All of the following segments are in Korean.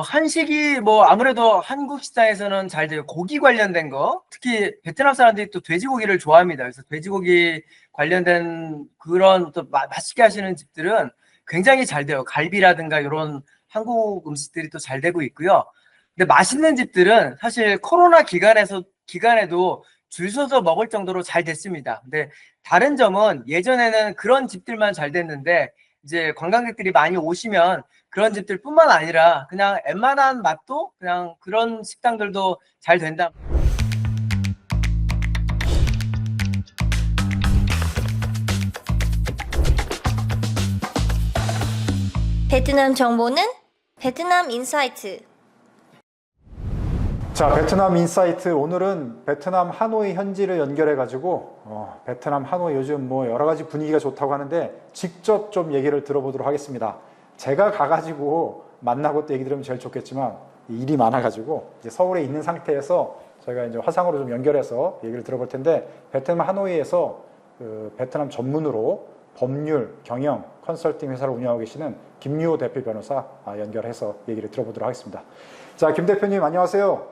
한식이 뭐 아무래도 한국 식당에서는 잘 돼요. 고기 관련된 거, 특히 베트남 사람들이 또 돼지고기를 좋아합니다. 그래서 돼지고기 관련된 그런 또 마- 맛있게 하시는 집들은 굉장히 잘 돼요. 갈비라든가 이런 한국 음식들이 또 잘 되고 있고요. 근데 맛있는 집들은 사실 코로나 기간에서 기간에도 줄 서서 먹을 정도로 잘 됐습니다. 근데 다른 점은 예전에는 그런 집들만 잘 됐는데 이제 관광객들이 많이 오시면 그런 집들뿐만 아니라 그냥 웬만한 맛도 그냥 그런 식당들도 잘 된다. 베트남 정보는 베트남 인사이트. 자, 베트남 인사이트 오늘은 베트남 하노이 현지를 연결해 가지고 어, 베트남 하노이 요즘 뭐 여러 가지 분위기가 좋다고 하는데 직접 좀 얘기를 들어보도록 하겠습니다. 제가 가가지고 만나고 또 얘기 들으면 제일 좋겠지만 일이 많아가지고 이제 서울에 있는 상태에서 저희가 이제 화상으로 좀 연결해서 얘기를 들어볼 텐데 베트남 하노이에서 그 베트남 전문으로 법률, 경영, 컨설팅 회사를 운영하고 계시는 김유호 대표 변호사 아, 연결해서 얘기를 들어보도록 하겠습니다. 자, 김 대표님 안녕하세요.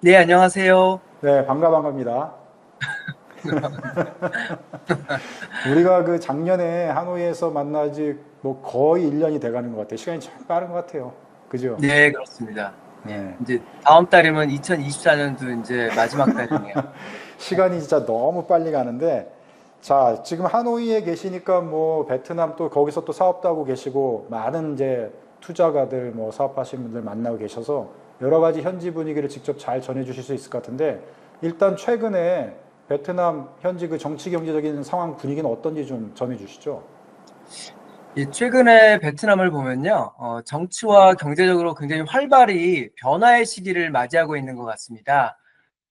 네, 안녕하세요. 네, 반가 반갑니다. 우리가 그 작년에 하노이에서 만나지 뭐 거의 1년이 돼가는 것 같아요. 시간이 참 빠른 것 같아요. 그죠? 네, 그렇습니다. 네. 이제 다음 달이면 2024년도 이제 마지막 달이네요. 시간이 진짜 너무 빨리 가는데 자, 지금 하노이에 계시니까 뭐 베트남 또 거기서 또 사업도 하고 계시고 많은 이제 투자가들 뭐 사업하시는 분들 만나고 계셔서 여러 가지 현지 분위기를 직접 잘 전해 주실 수 있을 것 같은데 일단 최근에 베트남 현지 그 정치 경제적인 상황 분위기는 어떤지 좀 전해 주시죠. 이 최근에 베트남을 보면요, 어, 정치와 경제적으로 굉장히 활발히 변화의 시기를 맞이하고 있는 것 같습니다.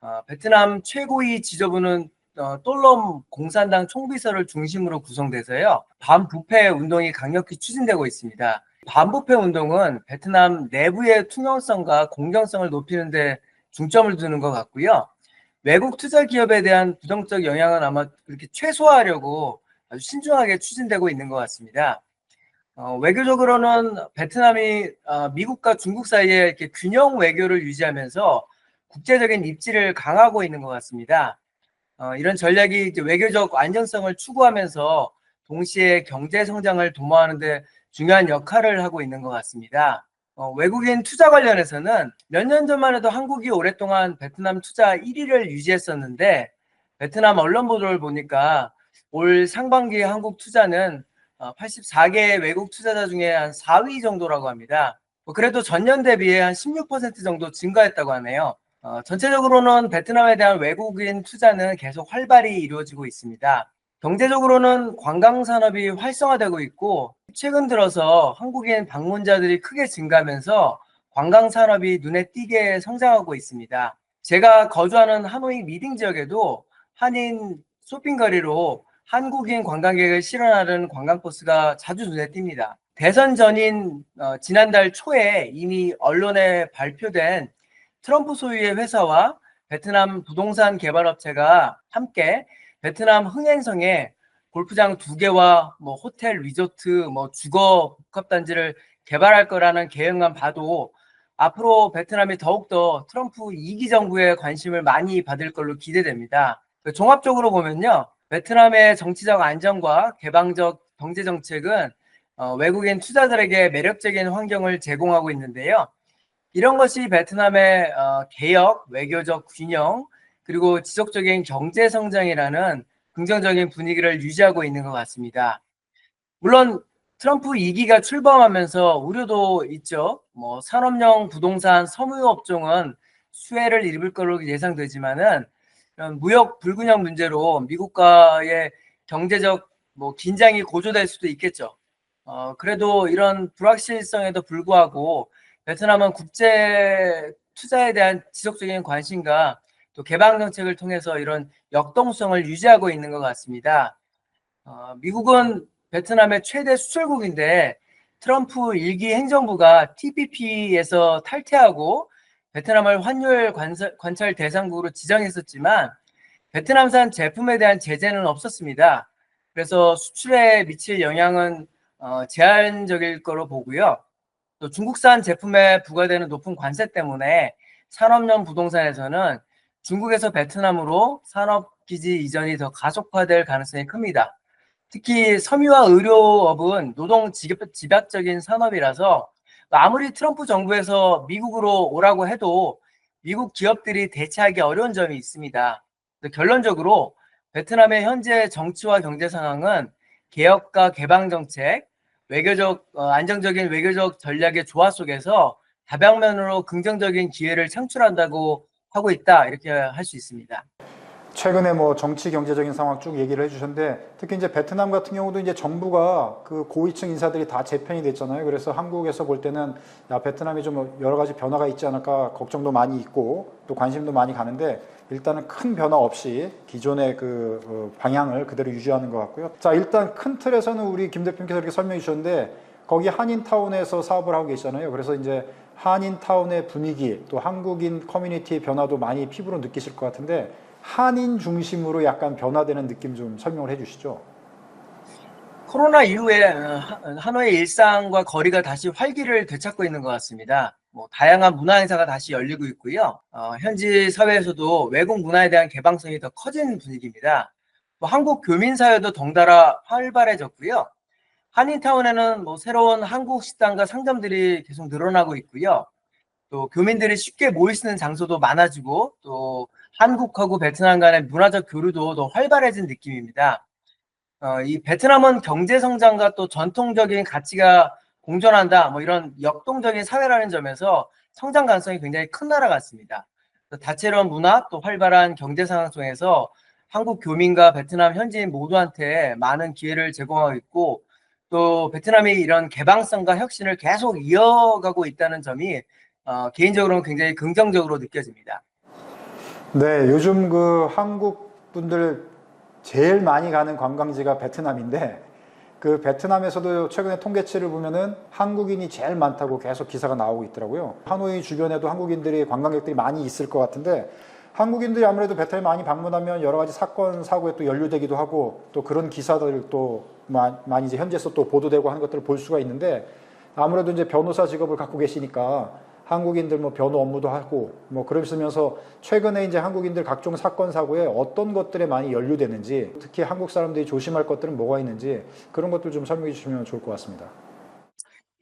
어, 베트남 최고위 지도부는 어, 똘럼 공산당 총비서를 중심으로 구성돼서요, 반부패 운동이 강력히 추진되고 있습니다. 반부패 운동은 베트남 내부의 투명성과 공정성을 높이는 데 중점을 두는 것 같고요. 외국 투자 기업에 대한 부정적 영향은 아마 그렇게 최소화하려고 아주 신중하게 추진되고 있는 것 같습니다. 어, 외교적으로는 베트남이 어, 미국과 중국 사이에 이렇게 균형 외교를 유지하면서 국제적인 입지를 강화하고 있는 것 같습니다. 어, 이런 전략이 외교적 안정성을 추구하면서 동시에 경제 성장을 도모하는데 중요한 역할을 하고 있는 것 같습니다. 어, 외국인 투자 관련해서는 몇 년 전만 해도 한국이 오랫동안 베트남 투자 1위를 유지했었는데 베트남 언론 보도를 보니까 올 상반기 한국 투자는 84개 외국 투자자 중에 한 4위 정도라고 합니다. 뭐 그래도 전년 대비해 한16% 정도 증가했다고 하네요. 어, 전체적으로는 베트남에 대한 외국인 투자는 계속 활발히 이루어지고 있습니다. 경제적으로는 관광 산업이 활성화되고 있고 최근 들어서 한국인 방문자들이 크게 증가하면서 관광 산업이 눈에 띄게 성장하고 있습니다. 제가 거주하는 하노이 미딩 지역에도 한인 쇼핑거리로 한국인 관광객을 실어나르는 관광버스가 자주 눈에 띕니다. 대선 전인 어, 지난달 초에 이미 언론에 발표된 트럼프 소유의 회사와 베트남 부동산 개발업체가 함께 베트남 흥행성에 골프장 두 개와 뭐 호텔, 리조트, 뭐 주거 복합단지를 개발할 거라는 계획만 봐도 앞으로 베트남이 더욱더 트럼프 2기 정부의 관심을 많이 받을 걸로 기대됩니다. 종합적으로 보면요. 베트남의 정치적 안정과 개방적 경제 정책은 어, 외국인 투자들에게 매력적인 환경을 제공하고 있는데요. 이런 것이 베트남의 어, 개혁, 외교적 균형, 그리고 지속적인 경제 성장이라는 긍정적인 분위기를 유지하고 있는 것 같습니다. 물론 트럼프 2기가 출범하면서 우려도 있죠. 뭐 산업용 부동산 섬유 업종은 수혜를 입을 걸로 예상되지만은 무역 불균형 문제로 미국과의 경제적 뭐 긴장이 고조될 수도 있겠죠. 어, 그래도 이런 불확실성에도 불구하고 베트남은 국제 투자에 대한 지속적인 관심과 또 개방 정책을 통해서 이런 역동성을 유지하고 있는 것 같습니다. 어, 미국은 베트남의 최대 수출국인데 트럼프 일기 행정부가 TPP에서 탈퇴하고 베트남을 환율 관설, 관찰 대상국으로 지정했었지만 베트남산 제품에 대한 제재는 없었습니다. 그래서 수출에 미칠 영향은 어, 제한적일 거로 보고요. 또 중국산 제품에 부과되는 높은 관세 때문에 산업용 부동산에서는 중국에서 베트남으로 산업기지 이전이 더 가속화될 가능성이 큽니다. 특히 섬유와 의료업은 노동 집약- 집약적인 산업이라서 아무리 트럼프 정부에서 미국으로 오라고 해도 미국 기업들이 대체하기 어려운 점이 있습니다. 결론적으로 베트남의 현재 정치와 경제 상황은 개혁과 개방 정책, 외교적 어, 안정적인 외교적 전략의 조화 속에서 다방면으로 긍정적인 기회를 창출한다고 하고 있다 이렇게 할 수 있습니다. 최근에 뭐 정치 경제적인 상황 쭉 얘기를 해주셨는데 특히 이제 베트남 같은 경우도 이제 정부가 그 고위층 인사들이 다 재편이 됐잖아요. 그래서 한국에서 볼 때는 야 베트남이 좀 여러 가지 변화가 있지 않을까 걱정도 많이 있고 또 관심도 많이 가는데 일단은 큰 변화 없이 기존의 그 어, 방향을 그대로 유지하는 것 같고요. 자 일단 큰 틀에서는 우리 김 대표님께서 이렇게 설명해 주셨는데 거기 한인타운에서 사업을 하고 계시잖아요. 그래서 이제 한인타운의 분위기 또 한국인 커뮤니티의 변화도 많이 피부로 느끼실 것 같은데 한인 중심으로 약간 변화되는 느낌 좀 설명을 해주시죠. 코로나 이후에 어, 하- 하노이의 일상과 거리가 다시 활기를 되찾고 있는 것 같습니다. 뭐 다양한 문화 행사가 다시 열리고 있고요. 어, 현지 사회에서도 외국 문화에 대한 개방성이 더 커진 분위기입니다. 뭐 한국 교민 사회도 덩달아 활발해졌고요. 한인타운에는 뭐 새로운 한국 식당과 상점들이 계속 늘어나고 있고요. 또 교민들이 쉽게 모일 수 있는 장소도 많아지고 또 한국하고 베트남 간의 문화적 교류도 더 활발해진 느낌입니다. 어, 이 베트남은 경제 성장과 또 전통적인 가치가 공존한다, 뭐 이런 역동적인 사회라는 점에서 성장 가능성이 굉장히 큰 나라 같습니다. 또 다채로운 문화 또 활발한 경제 상황 속에서 한국 교민과 베트남 현지인 모두한테 많은 기회를 제공하고 있고 또 베트남이 이런 개방성과 혁신을 계속 이어가고 있다는 점이 어, 개인적으로는 굉장히 긍정적으로 느껴집니다. 네, 요즘 그 한국 분들 제일 많이 가는 관광지가 베트남인데 그 베트남에서도 최근에 통계치를 보면은 한국인이 제일 많다고 계속 기사가 나오고 있더라고요. 하노이 주변에도 한국인들이 관광객들이 많이 있을 것 같은데 한국인들이 아무래도 베트남 많이 방문하면 여러 가지 사건 사고에 또 연루되기도 하고 또 그런 기사들 또 마- 많이 이제 현지에서 또 보도되고 하는 것들을 볼 수가 있는데 아무래도 이제 변호사 직업을 갖고 계시니까 한국인들 뭐 변호 업무도 하고 뭐 그러시면서 최근에 이제 한국인들 각종 사건 사고에 어떤 것들에 많이 연루되는지 특히 한국 사람들이 조심할 것들은 뭐가 있는지 그런 것들 좀 설명해 주시면 좋을 것 같습니다.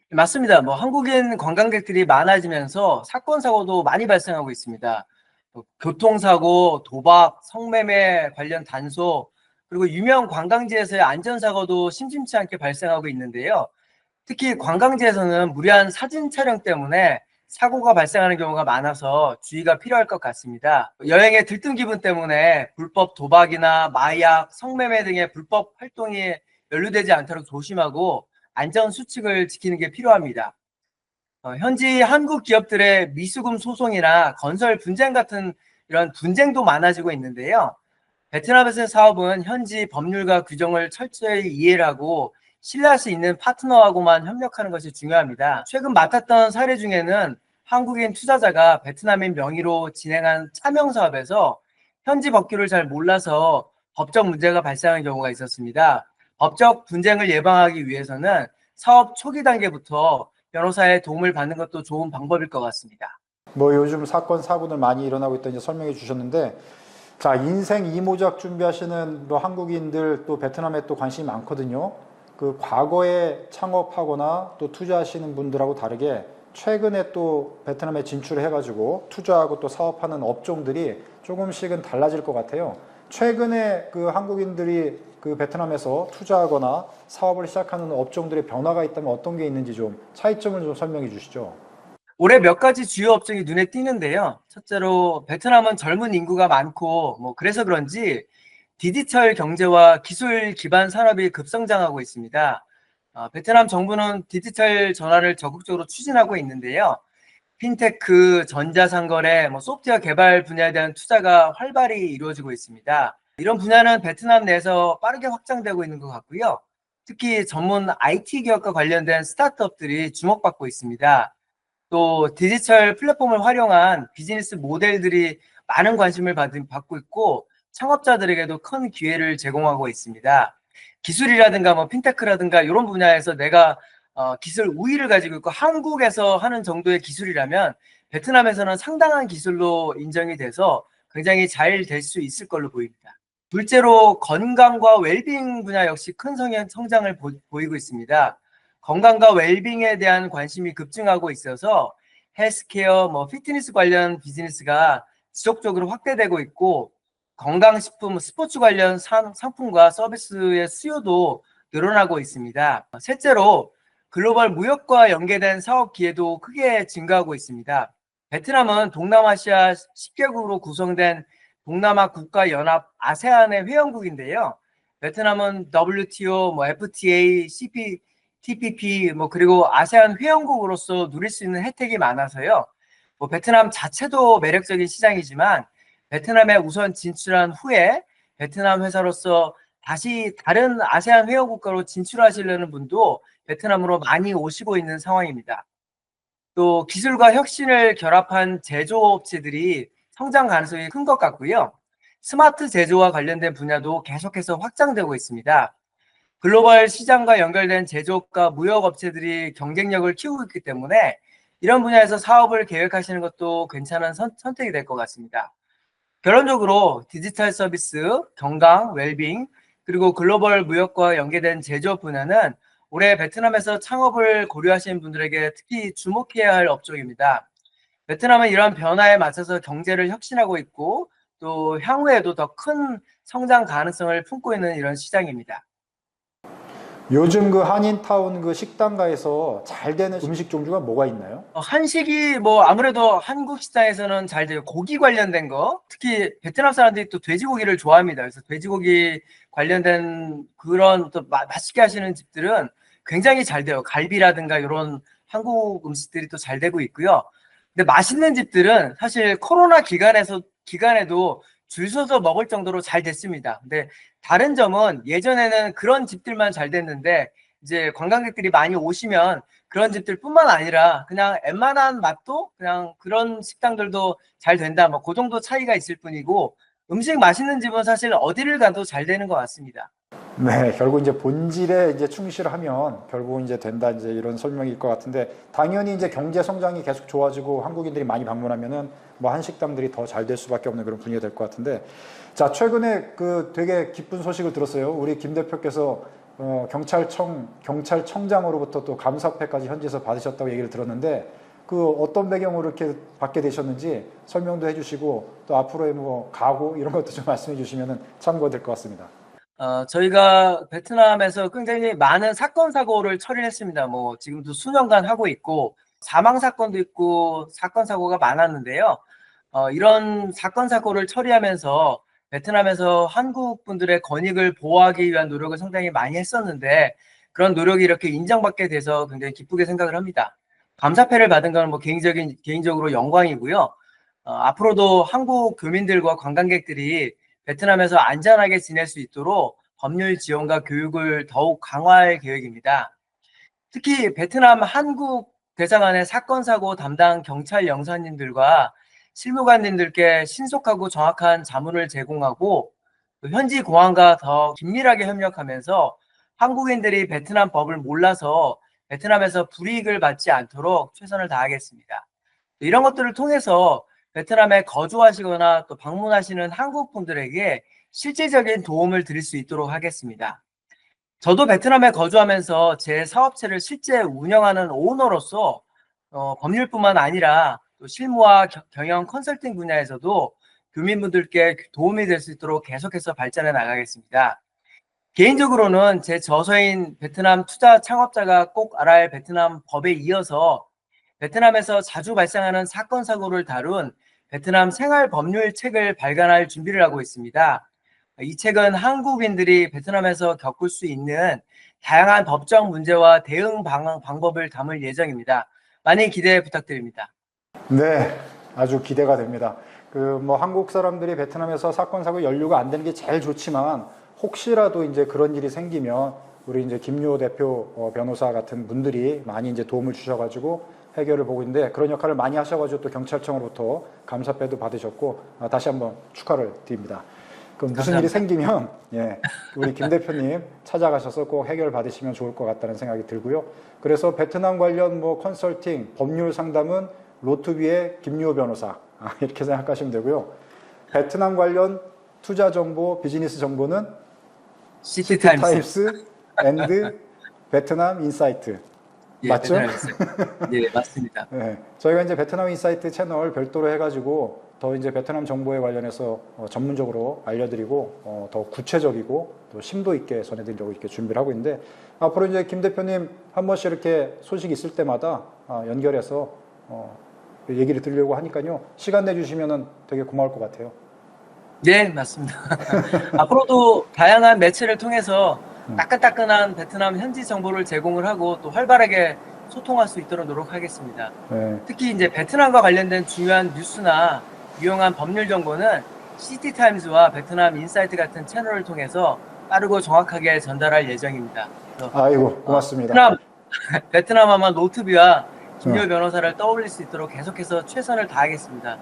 맞습니다. 뭐 한국인 관광객들이 많아지면서 사건 사고도 많이 발생하고 있습니다. 뭐 교통사고, 도박, 성매매 관련 단속, 그리고 유명 관광지에서의 안전사고도 심심치 않게 발생하고 있는데요. 특히 관광지에서는 무리한 사진 촬영 때문에 사고가 발생하는 경우가 많아서 주의가 필요할 것 같습니다. 여행의 들뜬 기분 때문에 불법 도박이나 마약, 성매매 등의 불법 활동이 연루되지 않도록 조심하고 안전 수칙을 지키는 게 필요합니다. 어, 현지 한국 기업들의 미수금 소송이나 건설 분쟁 같은 이런 분쟁도 많아지고 있는데요. 베트남에서의 사업은 현지 법률과 규정을 철저히 이해를 하고 신뢰할 수 있는 파트너하고만 협력하는 것이 중요합니다. 최근 맡았던 사례 중에는 한국인 투자자가 베트남인 명의로 진행한 차명 사업에서 현지 법규를 잘 몰라서 법적 문제가 발생한 경우가 있었습니다. 법적 분쟁을 예방하기 위해서는 사업 초기 단계부터 변호사의 도움을 받는 것도 좋은 방법일 것 같습니다. 뭐 요즘 사건 사고들 많이 일어나고 있다 이제 설명해 주셨는데 자 인생 이모작 준비하시는 또 한국인들 또 베트남에 또 관심이 많거든요. 그 과거에 창업하거나 또 투자하시는 분들하고 다르게 최근에 또 베트남에 진출을 해가지고 투자하고 또 사업하는 업종들이 조금씩은 달라질 것 같아요. 최근에 그 한국인들이 그 베트남에서 투자하거나 사업을 시작하는 업종들의 변화가 있다면 어떤 게 있는지 좀 차이점을 좀 설명해 주시죠. 올해 몇 가지 주요 업종이 눈에 띄는데요. 첫째로 베트남은 젊은 인구가 많고 뭐 그래서 그런지 디지털 경제와 기술 기반 산업이 급성장하고 있습니다. 어, 베트남 정부는 디지털 전환을 적극적으로 추진하고 있는데요. 핀테크, 전자상거래, 뭐 소프트웨어 개발 분야에 대한 투자가 활발히 이루어지고 있습니다. 이런 분야는 베트남 내에서 빠르게 확장되고 있는 것 같고요. 특히 전문 IT 기업과 관련된 스타트업들이 주목받고 있습니다. 또 디지털 플랫폼을 활용한 비즈니스 모델들이 많은 관심을 받, 받고 있고 창업자들에게도 큰 기회를 제공하고 있습니다. 기술이라든가 뭐 핀테크라든가 이런 분야에서 내가 어, 기술 우위를 가지고 있고 한국에서 하는 정도의 기술이라면 베트남에서는 상당한 기술로 인정이 돼서 굉장히 잘 될 수 있을 걸로 보입니다. 둘째로 건강과 웰빙 분야 역시 큰 성장을 보, 보이고 있습니다. 건강과 웰빙에 대한 관심이 급증하고 있어서 헬스케어, 뭐 피트니스 관련 비즈니스가 지속적으로 확대되고 있고 건강식품, 스포츠 관련 상, 상품과 서비스의 수요도 늘어나고 있습니다. 셋째로 글로벌 무역과 연계된 사업 기회도 크게 증가하고 있습니다. 베트남은 동남아시아 10개국으로 구성된 동남아 국가 연합 아세안의 회원국인데요. 베트남은 WTO, 뭐 FTA, CP, TPP, 뭐 그리고 아세안 회원국으로서 누릴 수 있는 혜택이 많아서요. 뭐 베트남 자체도 매력적인 시장이지만 베트남에 우선 진출한 후에 베트남 회사로서 다시 다른 아세안 회원 국가로 진출하시려는 분도 베트남으로 많이 오시고 있는 상황입니다. 또 기술과 혁신을 결합한 제조업체들이 성장 가능성이 큰 것 같고요. 스마트 제조와 관련된 분야도 계속해서 확장되고 있습니다. 글로벌 시장과 연결된 제조업과 무역업체들이 경쟁력을 키우고 있기 때문에 이런 분야에서 사업을 계획하시는 것도 괜찮은 선, 선택이 될 것 같습니다. 결론적으로 디지털 서비스, 건강, 웰빙, 그리고 글로벌 무역과 연계된 제조업 분야는 올해 베트남에서 창업을 고려하시는 분들에게 특히 주목해야 할 업종입니다. 베트남은 이런 변화에 맞춰서 경제를 혁신하고 있고 또 향후에도 더 큰 성장 가능성을 품고 있는 이런 시장입니다. 요즘 그 한인타운 그 식당가에서 잘 되는 음식 종류가 뭐가 있나요? 어, 한식이 뭐 아무래도 한국 식당에서는 잘 돼요. 고기 관련된 거, 특히 베트남 사람들이 또 돼지고기를 좋아합니다. 그래서 돼지고기 관련된 그런 또 마- 맛있게 하시는 집들은 굉장히 잘 돼요. 갈비라든가 이런 한국 음식들이 또 잘 되고 있고요. 근데 맛있는 집들은 사실 코로나 기간에서 기간에도 줄 서서 먹을 정도로 잘 됐습니다. 근데 다른 점은 예전에는 그런 집들만 잘 됐는데 이제 관광객들이 많이 오시면 그런 집들뿐만 아니라 그냥 웬만한 맛도 그냥 그런 식당들도 잘 된다. 뭐 그 정도 차이가 있을 뿐이고 음식 맛있는 집은 사실 어디를 가도 잘 되는 것 같습니다. 네, 결국 이제 본질에 이제 충실하면 결국 이제 된다 이제 이런 설명일 것 같은데 당연히 이제 경제 성장이 계속 좋아지고 한국인들이 많이 방문하면은 뭐 한식당들이 더 잘 될 수밖에 없는 그런 분위기가 될 것 같은데 자 최근에 그 되게 기쁜 소식을 들었어요. 우리 김 대표께서 어, 경찰청 경찰청장으로부터 또 감사패까지 현지에서 받으셨다고 얘기를 들었는데 그 어떤 배경으로 이렇게 받게 되셨는지 설명도 해주시고 또 앞으로의 뭐 각오 이런 것도 좀 말씀해 주시면은 참고가 될 것 같습니다. 어, 저희가 베트남에서 굉장히 많은 사건 사고를 처리했습니다. 뭐 지금도 수년간 하고 있고 사망 사건도 있고 사건 사고가 많았는데요. 어, 이런 사건 사고를 처리하면서 베트남에서 한국 분들의 권익을 보호하기 위한 노력을 상당히 많이 했었는데 그런 노력이 이렇게 인정받게 돼서 굉장히 기쁘게 생각을 합니다. 감사패를 받은 건 뭐 개인적인 개인적으로 영광이고요. 어, 앞으로도 한국 교민들과 관광객들이 베트남에서 안전하게 지낼 수 있도록 법률 지원과 교육을 더욱 강화할 계획입니다. 특히 베트남 한국 대사관의 사건 사고 담당 경찰 영사님들과 실무관님들께 신속하고 정확한 자문을 제공하고 또 현지 공안과 더 긴밀하게 협력하면서 한국인들이 베트남 법을 몰라서 베트남에서 불이익을 받지 않도록 최선을 다하겠습니다. 이런 것들을 통해서 베트남에 거주하시거나 또 방문하시는 한국 분들에게 실질적인 도움을 드릴 수 있도록 하겠습니다. 저도 베트남에 거주하면서 제 사업체를 실제 운영하는 오너로서 어, 법률뿐만 아니라 또 실무와 겨- 경영 컨설팅 분야에서도 교민분들께 도움이 될 수 있도록 계속해서 발전해 나가겠습니다. 개인적으로는 제 저서인 베트남 투자 창업자가 꼭 알아야 할 베트남 법에 이어서 베트남에서 자주 발생하는 사건 사고를 다룬 베트남 생활 법률 책을 발간할 준비를 하고 있습니다. 이 책은 한국인들이 베트남에서 겪을 수 있는 다양한 법적 문제와 대응 방, 방법을 담을 예정입니다. 많이 기대 부탁드립니다. 네, 아주 기대가 됩니다. 그 뭐 한국 사람들이 베트남에서 사건 사고 연루가 안 되는 게 제일 좋지만 혹시라도 이제 그런 일이 생기면 우리 이제 김요 대표 어, 변호사 같은 분들이 많이 이제 도움을 주셔가지고 해결을 보고 있는데 그런 역할을 많이 하셔가지고 또 경찰청으로부터 감사패도 받으셨고 아, 다시 한번 축하를 드립니다. 그 무슨 감사합니다. 일이 생기면 예, 우리 김 대표님 찾아가셔서 꼭 해결 받으시면 좋을 것 같다는 생각이 들고요. 그래서 베트남 관련 뭐 컨설팅, 법률 상담은 로투비의 김유호 변호사 아, 이렇게 생각하시면 되고요. 베트남 관련 투자 정보, 비즈니스 정보는 시티타임스. 타임스 앤드 베트남 인사이트. 예, 맞죠? 예, 맞습니다. 네, 저희가 이제 베트남 인사이트 채널 별도로 해가지고 더 이제 베트남 정보에 관련해서 어, 전문적으로 알려드리고 어, 더 구체적이고 또 심도 있게 전해드리려고 이렇게 준비를 하고 있는데 앞으로 이제 김 대표님 한 번씩 이렇게 소식 있을 때마다 아, 연결해서 어, 얘기를 드리려고 하니까요 시간 내주시면은 되게 고마울 것 같아요. 네, 맞습니다. 앞으로도 다양한 매체를 통해서 음. 따끈따끈한 베트남 현지 정보를 제공을 하고 또 활발하게 소통할 수 있도록 노력하겠습니다. 네, 특히 이제 베트남과 관련된 중요한 뉴스나 유용한 법률 정보는 시티타임즈와 베트남 인사이트 같은 채널을 통해서 빠르고 정확하게 전달할 예정입니다. 아이고 고맙습니다. 베트남, 베트남 아마 노트비와 네. 김효 변호사를 떠올릴 수 있도록 계속해서 최선을 다하겠습니다.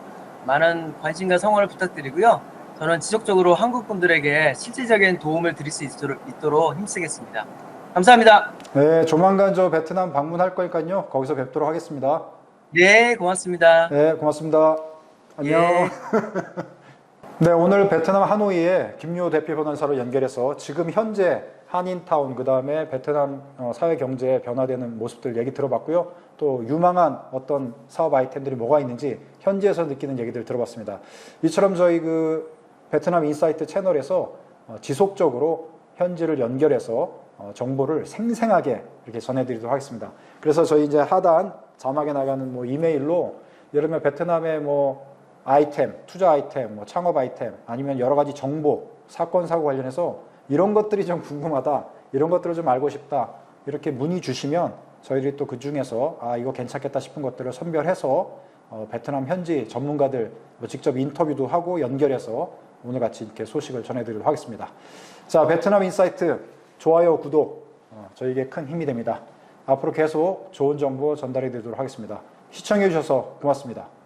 많은 관심과 성원을 부탁드리고요. 저는 지속적으로 한국 분들에게 실질적인 도움을 드릴 수 있도록, 있도록 힘쓰겠습니다. 감사합니다. 네, 조만간 저 베트남 방문할 거니까요 거기서 뵙도록 하겠습니다. 네, 고맙습니다. 네, 고맙습니다. 안녕. 예. 네, 오늘 베트남 하노이에 김유호 대표 변호사를 연결해서 지금 현재 한인타운, 그 다음에 베트남 어, 사회 경제에 변화되는 모습들 얘기 들어봤고요. 또 유망한 어떤 사업 아이템들이 뭐가 있는지 현지에서 느끼는 얘기들 들어봤습니다. 이처럼 저희 그 베트남 인사이트 채널에서 어, 지속적으로 현지를 연결해서 어, 정보를 생생하게 이렇게 전해드리도록 하겠습니다. 그래서 저희 이제 하단 자막에 나가는 뭐 이메일로 들면 베트남의 뭐 아이템, 투자 아이템, 뭐 창업 아이템, 아니면 여러 가지 정보, 사건 사고 관련해서 이런 것들이 좀 궁금하다, 이런 것들을 좀 알고 싶다 이렇게 문의 주시면 저희들이 또 그 중에서 아 이거 괜찮겠다 싶은 것들을 선별해서 어, 베트남 현지 전문가들 뭐 직접 인터뷰도 하고 연결해서 오늘 같이 이렇게 소식을 전해드리도록 하겠습니다. 자 베트남 인사이트 좋아요, 구독 어, 저에게 큰 힘이 됩니다. 앞으로 계속 좋은 정보 전달해 드리도록 하겠습니다. 시청해 주셔서 고맙습니다.